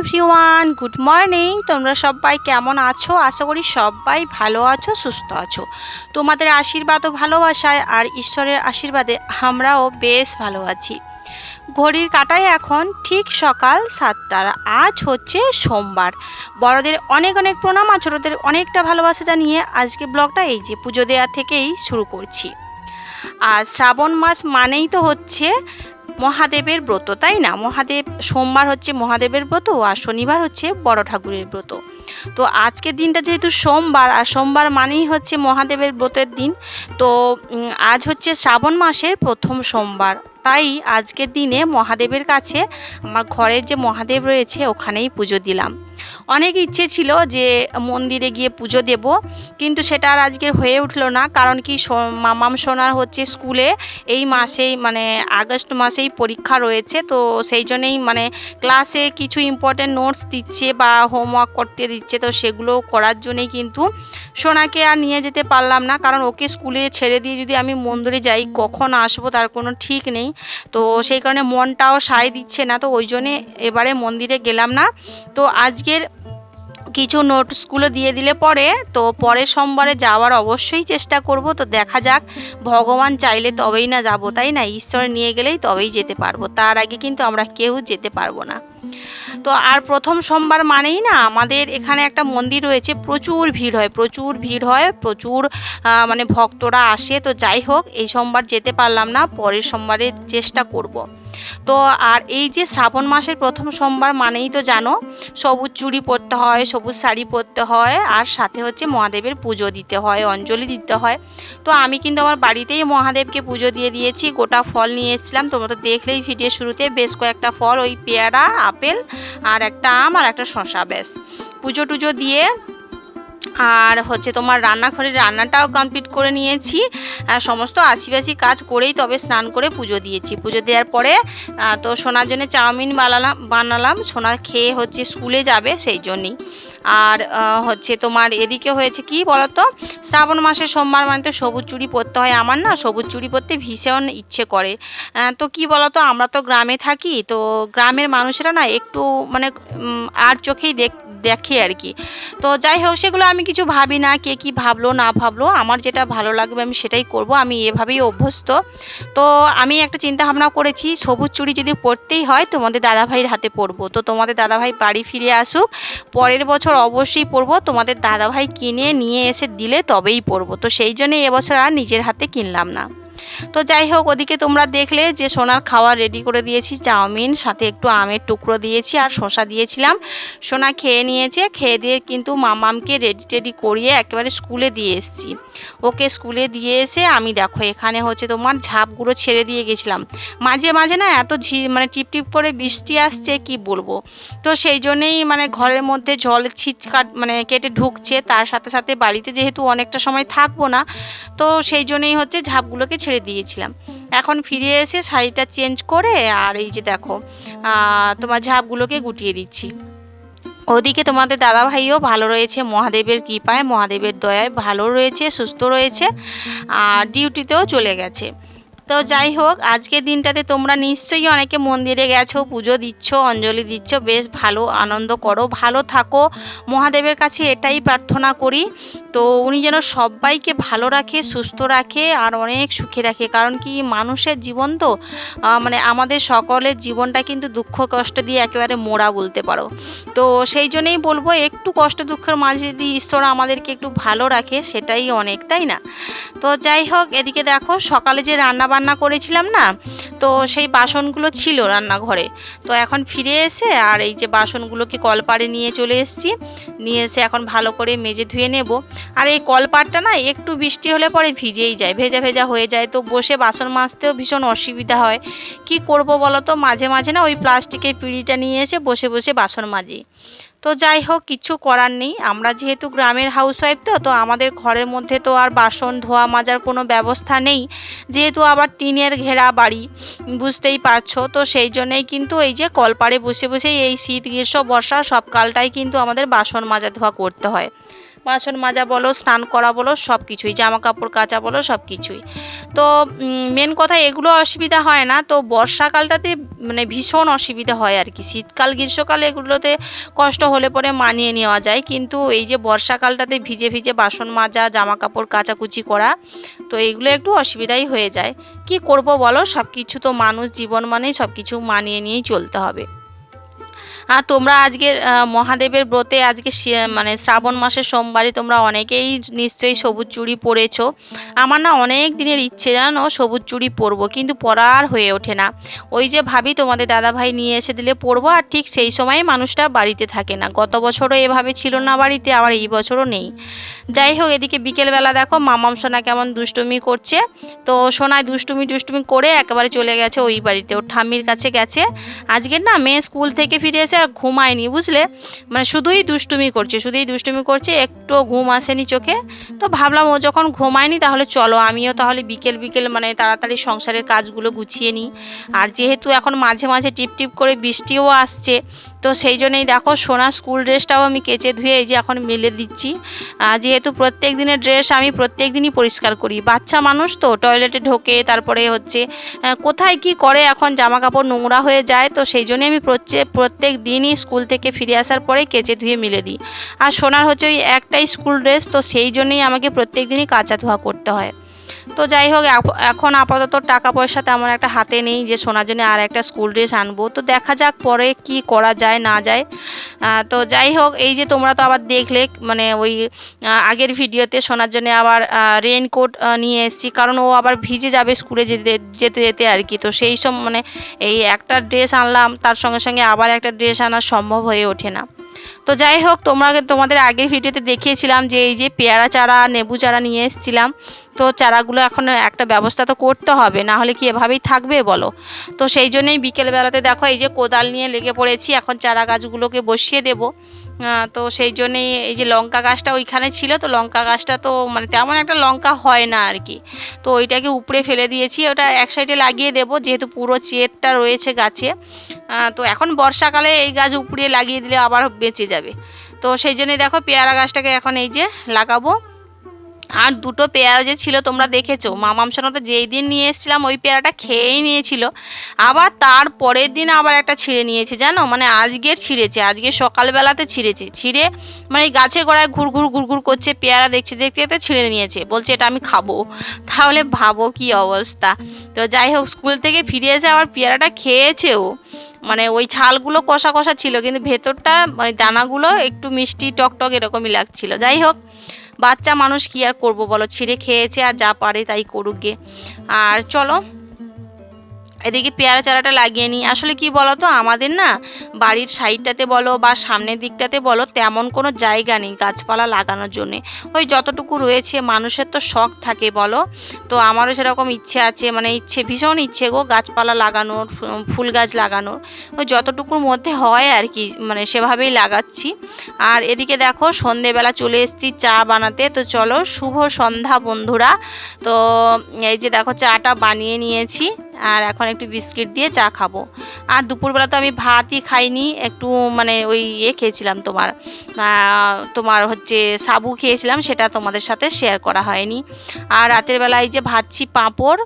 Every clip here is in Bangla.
Everyone, good morning. তোমরা সবাই কেমন আছো? আশা করি সবাই ভালো আছো, সুস্থ আছো। তোমাদের আশীর্বাদ ও ভালোবাসায় আর ঈশ্বরের আশীর্বাদে আমরাও বেশ ভালো আছি। ঘড়ির কাটায় এখন ঠিক সকাল সাতটার, আজ হচ্ছে সোমবার। বড়দের অনেক অনেক প্রণাম আর ছোটদের অনেকটা ভালোবাসা জানিয়ে আজকে ব্লগটা এই যে পুজো দেওয়া থেকেই শুরু করছি। আর শ্রাবণ মাস মানেই তো হচ্ছে মহাদেবের ব্রত, তাই না? মহাদেব সোমবার হচ্ছে মহাদেবের ব্রত আর শনিবার হচ্ছে বড় ঠাকুরের ব্রত। তো আজকের দিনটা যেহেতু সোমবার, আর সোমবার মানেই হচ্ছে মহাদেবের ব্রতের দিন, তো আজ হচ্ছে শ্রাবণ মাসের প্রথম সোমবার। তাই আজকের দিনে মহাদেবের কাছে, আমার ঘরের যে মহাদেব রয়েছে, ওখানেই পুজো দিলাম। অনেক ইচ্ছে ছিল যে মন্দিরে গিয়ে পুজো দেব, কিন্তু সেটা আর আজকে হয়ে উঠল না, কারণ কি মামাম সোনার হচ্ছে স্কুলে এই মাসেই মানে আগস্ট মাসেই পরীক্ষা রয়েছে, তো সেই জন্যেই মানে ক্লাসে কিছু ইম্পর্টেন্ট নোটস দিচ্ছে বা হোমওয়ার্ক করতে দিচ্ছে, তো সেগুলো করার জন্যেই কিন্তু সোনাকে আর নিয়ে যেতে পারলাম না, কারণ ওকে স্কুলে ছেড়ে দিয়ে যদি আমি মন্দিরে যাই, কখন আসব তার কোনো ঠিক নেই। তো সেই কারণে মনটাও সায় দিচ্ছে না, তো ওই জন্যে এবারে মন্দিরে গেলাম না। তো আজকের কিছু নোটসগুলো দিয়ে দিলে পরে, তো পরের সোমবারে যাওয়ার অবশ্যই চেষ্টা করব। তো দেখা যাক, ভগবান চাইলে তবেই না যাব, তাই না? ঈশ্বর নিয়ে গেলেই তবেই যেতে পারব। তার আগে কিন্তু আমরা কেউ যেতে পারব না। তো আর প্রথম সোমবার মানেই না, আমাদের এখানে একটা মন্দির রয়েছে, প্রচুর ভিড় হয়, প্রচুর ভিড় হয়, প্রচুর মানে ভক্তরা আসে। তো যাই হোক, এই সোমবার যেতে পারলাম না, পরের সোমবারে চেষ্টা করব। তো আর এই যে শ্রাবণ মাসের প্রথম সোমবার মানেই তো জানো, সবুজ চুড়ি পরতে হয়, সবুজ শাড়ি পরতে হয়, আর সাথে হচ্ছে মহাদেবের পুজো দিতে হয়, অঞ্জলি দিতে হয়। তো আমি কিন্তু আমার বাড়িতেই মহাদেবকে পুজো দিয়ে দিয়েছি, গোটা ফল নিয়ে এসেছিলাম তোমরা তো দেখলেই ভিডিও শুরুতে বেশ কয়েকটা ফল, ওই পেয়ারা, আপেল, আর একটা আম, আর একটা শশা বেশ পুজো টুজো দিয়ে আর হচ্ছে তোমার রান্নাঘরের রান্নাটাও কমপ্লিট করে নিয়েছি। সমস্ত আশিবাসি কাজ করেই তবে স্নান করে পুজো দিয়েছি। পুজো দেওয়ার পরে তো সোনার জন্য চাউমিন বানালাম বানালাম। সোনা খেয়ে হচ্ছে স্কুলে যাবে সেই জন্যই। আর হচ্ছে তোমার এদিকে হয়েছে কি বলতো? শ্রাবণ মাসের সোমবার মানে তো সবুজ চুড়ি পরতে হয় আমার না, সবুজ চুড়ি পরতে ভীষণ ইচ্ছে করে। তো কি বলতো? আমরা তো গ্রামে থাকি, তো গ্রামের মানুষেরা না একটু মানে আর চোখেই দেখ, দেখে আর কি। তো যাই হোক, সেগুলো আমি কিছু ভাবি না, কে কি ভাবলো, না ভাবলো, আমার যেটা ভালো লাগবে আমি সেটাই করব, আমি এভাবেই অভ্যস্ত। তো আমি একটা চিন্তা ভাবনা করেছি, সবুজ চুড়ি যদি পরতেই হয় তোমাদের দাদাভাইয়ের হাতে পরবো। তো তোমাদের দাদাভাই বাড়ি ফিরে আসুক, পরের বছর অবশ্যই পরবো, তোমাদের দাদাভাই কিনে নিয়ে এসে দিলে তবেই পরবো। তো সেই জন্যই এবছর আর নিজের হাতে কিনলাম না। তো যাই হোক, ওদিকে তোমরা দেখলে যে সোনার খাবার রেডি করে দিয়েছি, চাউমিন, সাথে একটু আমের টুকরো দিয়েছি আর শসা দিয়েছিলাম। সোনা খেয়ে নিয়েছে, খেয়ে দিয়ে কিন্তু মামামকে রেডি টেডি করিয়ে একেবারে স্কুলে দিয়ে এসেছি। ওকে স্কুলে দিয়ে এসে আমি দেখো, এখানে হচ্ছে তোমার ঝাপগুলো ছেড়ে দিয়ে গেছিলাম। মাঝে মাঝে না এত ঝি মানে টিপ টিপ করে বৃষ্টি আসছে, কি বলব? তো সেই জন্যেই মানে ঘরের মধ্যে জল ছিটকাট মানে কেটে ঢুকছে। তার সাথে সাথে বাড়িতে যেহেতু অনেকটা সময় থাকব না, তো সেই জন্যই হচ্ছে ঝাপগুলোকে ছেড়ে দিয়েছিলাম। এখন ফিরে এসে শাড়িটা চেঞ্জ করে আর এই যে দেখো তোমার ঝাপগুলোকে গুটিয়ে দিচ্ছি। ওদিকে তোমাদের দাদাভাইও ভালো রয়েছে, মহাদেবের কৃপায়, মহাদেবের দয়ায় ভালো রয়েছে, সুস্থ রয়েছে, আর ডিউটিতেও চলে গেছে। তো যাই হোক আজকের দিনটাতে তোমরা নিশ্চয়ই অনেকে মন্দিরে গেছো, পুজো দিচ্ছ, অঞ্জলি দিচ্ছ, বেশ ভালো আনন্দ করো, ভালো থাকো। মহাদেবের কাছে এটাই প্রার্থনা করি। তো উনি যেন সবাইকে ভালো রাখে, সুস্থ রাখে আর অনেক সুখে রাখে। কারণ কি, মানুষের জীবন তো মানে আমাদের সকলের জীবনটা কিন্তু দুঃখ, কষ্ট দিয়ে একেবারে মোড়া বলতে পারো। তো সেই জন্যেই বলব, একটু কষ্ট, দুঃখের মাঝে যদি ঈশ্বর আমাদেরকে একটু ভালো রাখে, সেটাই অনেক, তাই না? তো যাই হোক, এদিকে দেখো, সকালে যে রান্না বান্না করেছিলাম না, তো সেই বাসনগুলো ছিল রান্নাঘরে। তো এখন ফিরে এসে আর এই যে বাসনগুলোকে কলপাড়ে নিয়ে চলে এসেছি, নিয়ে এসে এখন ভালো করে মেজে ধুয়ে নেব। আর এই কলপাড়টা না, একটু বৃষ্টি হলে পরে ভিজেই যায়, ভেজা ভেজা হয়ে যায়। তো বসে বাসন মাজতেও ভীষণ অসুবিধা হয়। কি করব বলো তো? মাঝে মাঝে না ওই প্লাস্টিকের পিঁড়িটা নিয়ে এসে বসে বসে বাসন মাজি। তো যাই হোক কিছু করার নেই। আমরা যেহেতু গ্রামের হাউসওয়াইফ তো তো আমাদের ঘরের মধ্যে তো আর বাসন ধোয়া মাজার কোনো ব্যবস্থা নেই। যেহেতু আবার টিনের ঘেরা বাড়ি, বুঝতেই পারছ? তো সেই জন্যেই কিন্তু এই যে কলপাড়ে বসে বসে এই শীত, গ্রীষ্ম, বর্ষা সব কালটাই কিন্তু আমাদের বাসন মাজা ধোয়া করতে হয়। বাসন মাজা বলো, স্নান করা বলো সব কিছুই জামা কাপড় কাচা বলো সব কিছুই তো মেন কথা এগুলো অসুবিধা হয় না। তো বর্ষাকালটাতে মানে ভীষণ অসুবিধা হয় আর কি। শীতকাল, গ্রীষ্মকাল এগুলোতে কষ্ট হলে পরে মানিয়ে নেওয়া যায়। কিন্তু এই যে বর্ষাকালটাতে ভিজে ভিজে বাসন মাজা জামা কাপড় কাচাকুচি করা, তো এইগুলো একটু অসুবিধাই হয়ে যায়। কি করব বলো? সব কিছু তো মানুষ জীবন মানেই সব কিছু মানিয়ে নিয়েই চলতে হবে। আর তোমরা আজকের আহ, মহাদেবের ব্রতে আজকে মানে শ্রাবণ মাসের সোমবারে তোমরা অনেকেই নিশ্চয়ই সবুজ চুড়ি পরেছো। আমার না অনেক দিনের ইচ্ছে জানো সবুজ চুড়ি পরবো কিন্তু পরার হয়ে ওঠে না। ওই যে ভাবি তোমাদের দাদাভাই নিয়ে এসে দিলে পরবো আর ঠিক সেই সময় মানুষটা বাড়িতে থাকে না। গত বছরও এভাবে ছিল না বাড়িতে আবার এই বছরও নেই। যাই হোক এদিকে বিকেলবেলা দেখো মামাম সোনা কেমন দুষ্টুমি করছে। তো সোনায় দুষ্টুমি দুষ্টুমি করে একেবারে চলে গেছে ওই বাড়িতে। ওর ঠাম্মির কাছে গেছে। আজকের না মেয়ে স্কুল থেকে ফিরে এসে আর ঘুমায়নি, বুঝলে? মানে শুধুই দুষ্টুমি করছে, শুধুই দুষ্টুমি করছে একটু ঘুম আসেনি চোখে। তো ভাবলাম ও যখন ঘুমায়নি তাহলে চলো, আমিও তাহলে বিকেল বিকেল মানে তাড়াতাড়ি সংসারের কাজগুলো গুছিয়ে নিই। আর যেহেতু এখন মাঝে মাঝে টিপ টিপ করে বৃষ্টিও আসছে, তো সেই জন্যই দেখো সোনা স্কুল ড্রেসটাও আমি কেচে ধুয়ে এই যে এখন মেলে দিচ্ছি। যেহেতু প্রত্যেক দিনের ড্রেস আমি প্রত্যেক দিনই পরিষ্কার করি। বাচ্চা মানুষ তো, টয়লেটে ঢোকে, তারপরে হচ্ছে কোথায় কি করে এখন জামা কাপড় নোংরা হয়ে যায়, তো সেই জন্যই আমি প্রত্যেক প্রত্যেক দিনই স্কুল থেকে ফিরে আসার পরে কেচে ধুয়ে মিলে দিই। আর সোনার হচ্ছে ওই একটাই স্কুল ড্রেস, তো সেই জন্যই আমাকে প্রত্যেক দিনই কাচা ধোয়া করতে হয়। তো যাই হোক, এখ- এখন আপাতত টাকা পয়সা তেমন একটা হাতে নেই যে সোনার জন্য আর একটা স্কুল ড্রেস আনব। তো দেখা যাক পরে কি করা যায়, না যায়। তো যাই হোক, এই যে তোমরা তো আবার দেখলে মানে ওই আগের ভিডিওতে সোনার জন্য আবার রেইনকোট নিয়ে এসেছি। কারণ ও আবার ভিজে যাবে স্কুলে যেতে যেতে যেতে আর কি। তো সেই সব মানে এই একটা ড্রেস আনলাম, তার সঙ্গে সঙ্গে আবার একটা ড্রেস আনা সম্ভব হয়ে ওঠে না। তো যাই হোক তোমরা তোমাদের আগের ভিডিওতে দেখিয়েছিলাম যে এই যে পেয়ারা চারা নেবু চারা নিয়ে এসেছিলাম। তো চারাগুলো এখন একটা ব্যবস্থা তো করতে হবে, না হলে কি এভাবেই থাকবে বলো? তো সেই জন্যই বিকেলবেলাতে দেখো, এই যে কোদাল নিয়ে লেগে পড়েছি, এখন চারা গাছগুলোকে বসিয়ে দেবো। তো সেই জন্যেই এই যে লঙ্কা গাছটা ওইখানে ছিল, তো লঙ্কা গাছটা তো মানে তেমন একটা লঙ্কা হয় না আর কি। তো ওইটাকে উপড়ে ফেলে দিয়েছি, ওটা এক সাইডে লাগিয়ে দেবো, যেহেতু পুরো চেটটা রয়েছে গাছে। তো এখন বর্ষাকালে এই গাছ উপড়িয়ে লাগিয়ে দিলে আবার বেঁচে যাবে। তো সেই জন্যই দেখো পেয়ারা গাছটাকে এখন এই যে লাগাবো। আর দুটো পেয়ারা যে ছিল তোমরা দেখেছ, মামাম তো যেই দিন নিয়ে এসেছিলাম ওই পেয়ারাটা খেয়েই নিয়েছিল। আবার তার পরের দিন আবার একটা ছিঁড়ে নিয়েছে, জানো? মানে আজকের ছিঁড়েছে, আজকে সকালবেলাতে ছিঁড়েছে। ছিঁড়ে মানে গাছের গোড়ায় ঘুর ঘুর ঘুর ঘুর করছে, পেয়ারা দেখছে, দেখতে দেখতে ছিঁড়ে নিয়েছে। বলছে, এটা আমি খাব। তাহলে ভাবো কি অবস্থা। তো যাই হোক, স্কুল থেকে ফিরে এসে আবার পেয়ারাটা খেয়েছেও মানে ওই ছালগুলো কষা কষা ছিল, কিন্তু ভেতরটা মানে দানাগুলো একটু মিষ্টি টকটক টক এরকমই লাগছিল। যাই হোক, বাচ্চা মানুষ কি আর করব বলো? ছিঁড়ে খেয়েছে আর যা পারে তাই করুক গে। আর চলো এদিকে পেয়ারা চারাটা লাগিয়ে নিই। আসলে কি বলো তো আমাদের না বাড়ির সাইডটাতে বলো বা সামনের দিকটাতে বলো তেমন কোনো জায়গা নেই গাছপালা লাগানোর জন্যে। ওই যতটুকু রয়েছে মানুষের তো শখ থাকে বলো। তো আমারও সেরকম ইচ্ছে আছে মানে ইচ্ছে, ভীষণ ইচ্ছে গো গাছপালা লাগানোর ফুল গাছ লাগানোর। ওই যতটুকুর মধ্যে হয় আর কি মানে সেভাবেই লাগাচ্ছি। আর এদিকে দেখো সন্ধেবেলা চলে এসেছি চা বানাতে। তো চলো, শুভ সন্ধ্যা বন্ধুরা। তো এই যে দেখো চাটা বানিয়ে নিয়েছি। আর এখন একটু বিস্কিট দিয়ে চা খাব। আর দুপুরবেলা তো আমি ভাতই খাইনি, একটু মানে ওই ইয়ে খেয়েছিলাম তোমার তোমার হচ্ছে সাবু খেয়েছিলাম, সেটা তোমাদের সাথে শেয়ার করা হয়নি। আর রাতের বেলায় যে ভাজছি পাঁপড়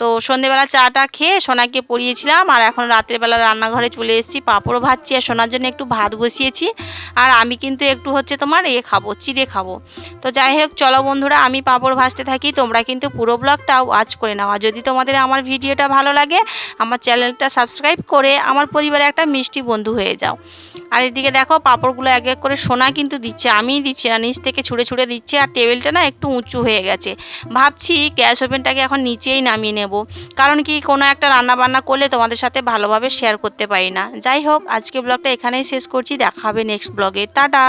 তো সন্ধেবেলা চাটা খেয়ে সোনাকে পরিয়েছিলাম, আর এখন রাতের বেলা রান্নাঘরে চলে এসেছি, পাঁপড়ও ভাজছি, আর সোনার জন্য একটু ভাত বসিয়েছি, আর আমি কিন্তু একটু হচ্ছে তোমার এ খাব, চিড়ে খাব। তো যাই হোক, চলো বন্ধুরা, আমি পাঁপড় ভাজতে থাকি, তোমরা কিন্তু পুরো ব্লগটা ওয়াচ করে নাও, আর যদি তোমাদের আমার ভিডিওটা ভালো লাগে, আমার চ্যানেলটা সাবস্ক্রাইব করে আমার পরিবারে একটা মিষ্টি বন্ধু হয়ে যাও। আর এদিকে দেখো, পাঁপড়গুলো এক এক করে সোনা কিন্তু দিচ্ছে, আমিই দিচ্ছি না, নিচ থেকে ছুঁড়ে ছুঁড়ে দিচ্ছে, আর টেবিলটা না একটু উঁচু হয়ে গেছে। ভাবছি গ্যাস ওভেনটাকে এখন নিচেই নামিয়ে নেব। কারণ কি, কোনো একটা রান্না বান্না করলে তোমাদের সাথে ভালোভাবে শেয়ার করতে পারি না। যাই হোক আজকে ব্লগটা এখানেই শেষ করছি। দেখা হবে নেক্সট ব্লগে টাটা!